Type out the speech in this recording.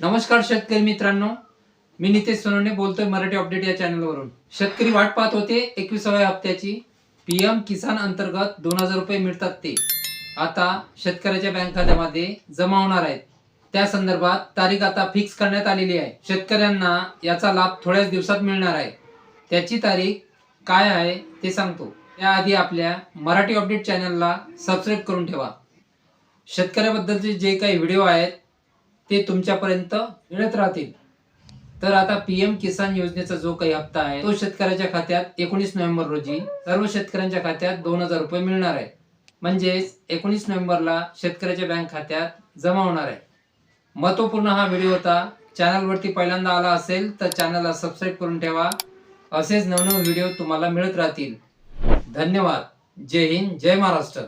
नमस्कार शेतकरी मित्रांनो. मी नितेश सोनवणे बोलतोय मराठी अपडेट या चॅनलवरून. शेतकरी वाट पाहत होते एकविसाव्या हप्त्याची. पीएम किसान अंतर्गत दोन हजार रुपये मिळतात ते. आता शेतकऱ्याच्या बँक खात्यामध्ये जमा होणार आहेत. त्या संदर्भात तारीख आता फिक्स करण्यात आलेली आहे. शेतकऱ्यांना याचा लाभ थोड्याच दिवसात मिळणार आहे. त्याची तारीख काय आहे ते सांगतो. त्याआधी आपल्या मराठी अपडेट चॅनलला सबस्क्राईब करून ठेवा. शेतकऱ्याबद्दलचे जे काही व्हिडिओ आहेत ते तुमच्यापर्यंत मिळत राहतील. तर आता पीएम किसान योजनेचा जो काही हप्ता आहे तो शेतकऱ्याच्या खात्यात एकोणीस नोव्हेंबर रोजी सर्व शेतकऱ्यांच्या खात्यात दोन हजार रुपये मिळणार आहे. म्हणजेच एकोणीस नोव्हेंबरला शेतकऱ्याच्या बँक खात्यात जमा होणार आहे. महत्त्वपूर्ण हा व्हिडिओ होता. चॅनलवरती पहिल्यांदा आला असेल तर चॅनलला सबस्क्राईब करून ठेवा. असेच नवनव व्हिडिओ तुम्हाला मिळत राहतील. धन्यवाद. जय हिंद जय महाराष्ट्र.